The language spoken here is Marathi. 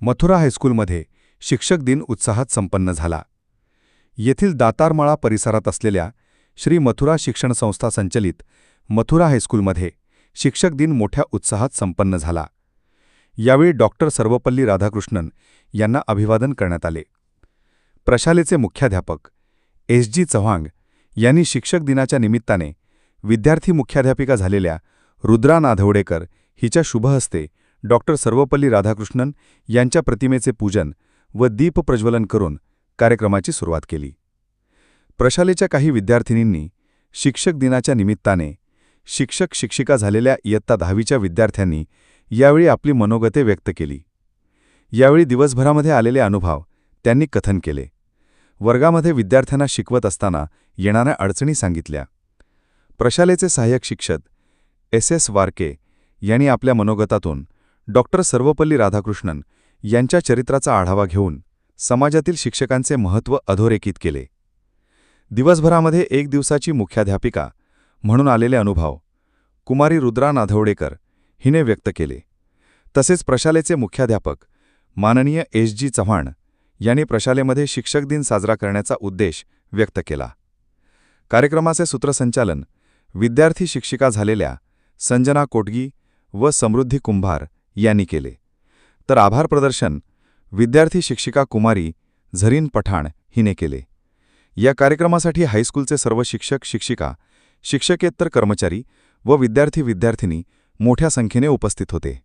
मथुरा हायस्कूलमध्ये शिक्षक दिन उत्साहात संपन्न झाला. येथील दातारमाळा परिसरात असलेल्या श्री मथुरा शिक्षण संस्था संचलित मथुरा हायस्कूलमध्ये शिक्षक दिन मोठ्या उत्साहात संपन्न झाला. यावेळी डॉक्टर सर्वपल्ली राधाकृष्णन यांना अभिवादन करण्यात आले. प्रशालेचे मुख्याध्यापक एस जी चव्हाण यांनी शिक्षक दिनाच्या निमित्ताने विद्यार्थी मुख्याध्यापिका झालेल्या रुद्रा नाधवडेकर हिच्या शुभहस्ते डॉक्टर सर्वपल्ली राधाकृष्णन यांच्या प्रतिमेचे पूजन व दीप प्रज्वलन करून कार्यक्रमाची सुरुवात केली. प्रशालेच्या काही विद्यार्थिनींनी शिक्षक दिनाच्या निमित्ताने शिक्षक शिक्षिका झालेल्या इयत्ता दहावीच्या विद्यार्थ्यांनी यावेळी आपली मनोगते व्यक्त केली. यावेळी दिवसभरामध्ये आलेले अनुभव त्यांनी कथन केले. वर्गामध्ये विद्यार्थ्यांना शिकवत असताना येणाऱ्या अडचणी सांगितल्या. प्रशालेचे सहाय्यक शिक्षक एस एस वारके यांनी आपल्या मनोगतातून डॉक्टर सर्वपल्ली राधाकृष्णन यांच्या चरित्राचा आढावा घेऊन समाजातील शिक्षकांचे महत्त्व अधोरेखित केले. दिवसभरामध्ये एक दिवसाची मुख्याध्यापिका म्हणून आलेले अनुभव कुमारी रुद्रा नाधवडेकर हिने व्यक्त केले. तसेच प्रशालेचे मुख्याध्यापक माननीय एस जी चव्हाण यांनी प्रशालेमध्ये शिक्षक दिन साजरा करण्याचा उद्देश व्यक्त केला. कार्यक्रमाचे सूत्रसंचालन विद्यार्थी शिक्षिका झालेल्या संजना कोटगी व समृद्धी कुंभार यांनी केले. तर आभार प्रदर्शन विद्यार्थी शिक्षिका कुमारी झरीन पठाण हिने केले. या कार्यक्रमासाठी हायस्कूलचे सर्व शिक्षक शिक्षिका शिक्षकेतर कर्मचारी व विद्यार्थी विद्यार्थिनी मोठ्या संख्येने उपस्थित होते.